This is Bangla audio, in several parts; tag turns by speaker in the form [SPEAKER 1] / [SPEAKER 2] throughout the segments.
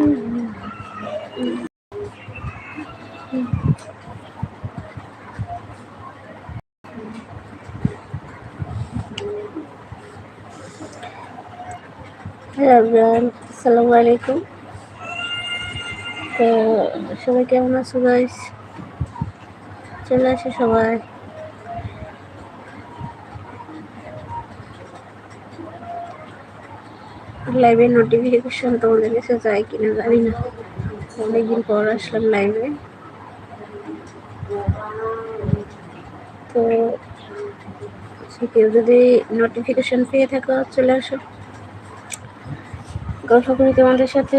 [SPEAKER 1] Mm-hmm. আসসালামু আলাইকুম তো, সবাই কেমন আছো গাইস চলে আসে সবাই। লাইভে নোটিফিকেশন তোমাদের কাছে যায় কিনা জানি না। অনেকদিন পর আসলাম লাইভে তো কেউ যদি নোটিফিকেশন পেয়ে থাকো, চলে আসো। গল্প করি তোমাদের সাথে।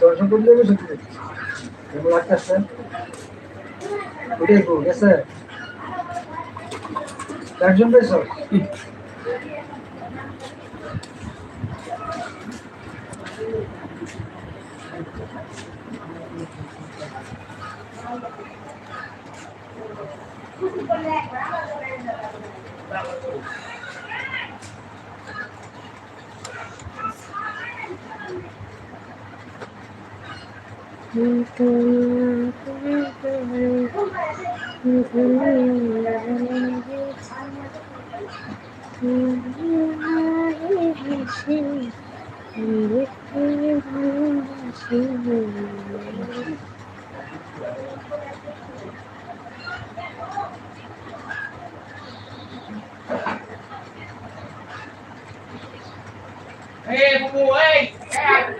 [SPEAKER 2] দর্শন করলে সত্যি কেমন লাগতেছে ওটাই গো গেছে একজন পেয়েছ
[SPEAKER 3] Ê, phụ ơi, em.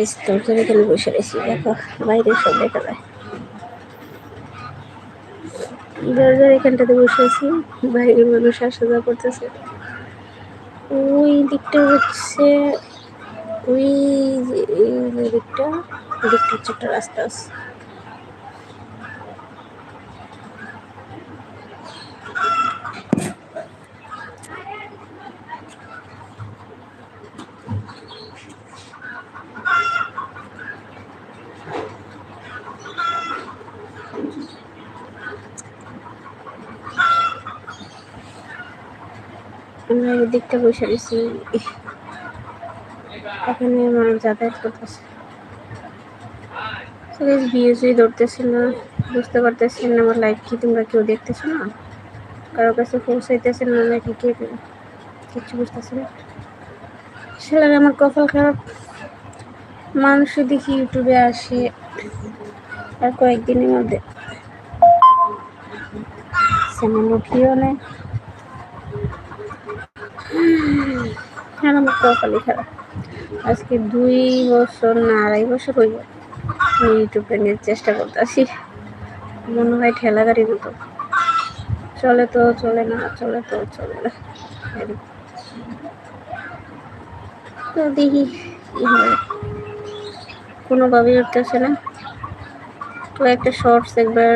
[SPEAKER 1] এই দরজার এখানে বসে রয়েছি, দেখো, বাইরে সব দেখা যায়। দরজার এখানটাতে বসে আছি বাইরে মানুষ আসা যাওয়া করতেছে। ওই দিকটা হচ্ছে ওই দিকটা ওই দিকটা হচ্ছে একটা রাস্তা আছে। আমরা এই দিকটা বসে রয়েছি। এখানে মানুষ যাতায়াত করতেছে। যদি ধরতেছি না, বুঝতে পারতেছি না আমার লাইভ কি তোমরা কেউ দেখতেছো না? কারও কাছে পৌঁছাইতেছে না, নাকি কে কিচ্ছু বুঝতেছে না। সেলার আমার কপাল খারাপ। মানুষ দেখি ইউটিউবে আসে, আর কয়েকদিনের মধ্যে চ্যানেল উঠিও নেয়। আর আমার কপালই খারাপ আজকে দুই বছর না, আড়াই বছর হইল আমি ইউটিউবে নিয়ে চেষ্টা করতেছি। মনে হয় ঠেলা গাড়ির মতো চলে তো চলে না, চলে তো চলে না। এরকম। তো দেখি কি হয়। কোনোভাবেই উঠতেছে না। তো একটা শর্টস একবার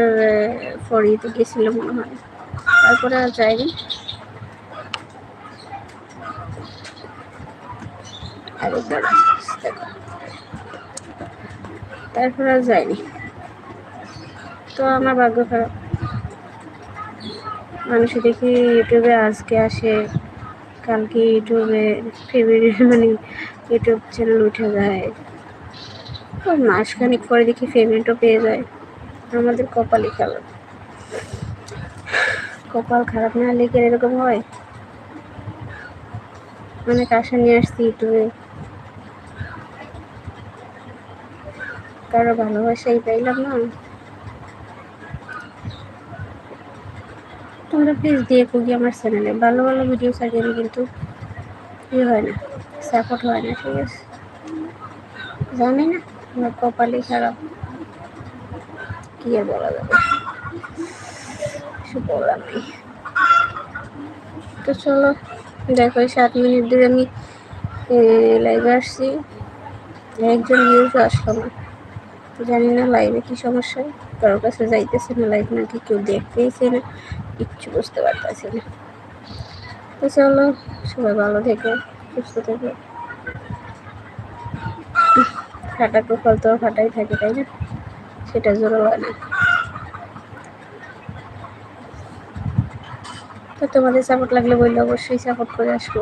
[SPEAKER 1] ফরিতে গেছিল মনে হয়। তারপরে আর যাইনি আরেকবার দেখো। তারপর আর যাইনি। তো আমার ভাগ্য খারাপ। মানুষ দেখি ইউটিউবে আজকে আসে কালকে ইউটিউবে ফেব্রুয়ারি মানে ইউটিউব চ্যানেল উঠে যায়। তো মাসখানিক পরে দেখি পেমেন্টও পেয়ে যায়। আমাদের কপালই খারাপ। কপাল খারাপ না লেগে এরকম হয়? অনেক আশা নিয়ে আসছি ইউটিউবে? কারও ভালোবাসাই পাইলাম না। তোমরা প্লিজ দিয়ে গিয়ে আমার চ্যানেলে ভালো ভালো ভিডিও আমি কিন্তু ইয়ে হয় না সাপোর্ট হয় না, ঠিক আছে? জানি না, আমার কপালই খারাপ। কি আর বলা যাবে? কিছু বলার নেই। তো চলো, দেখো সাত মিনিট ধরে আমি লাইভে আসছি। একজন ভিউজও আসলো না। জানি না লাইভে কি সমস্যা? কারোর কাছে যাইতেছে না লাইভ নাকি, কেউ দেখতেইছে না, কিচ্ছু বুঝতে পারতেছে না। তো চলো, সবাই ভালো থেকো, সুস্থ থেকো। ফাটা কপাল তো ফাটাই থাকে, তাই না? সেটা জোরো হয় না। তো তোমাদের সাপোর্ট লাগলে বললে অবশ্যই সাপোর্ট করে আসব।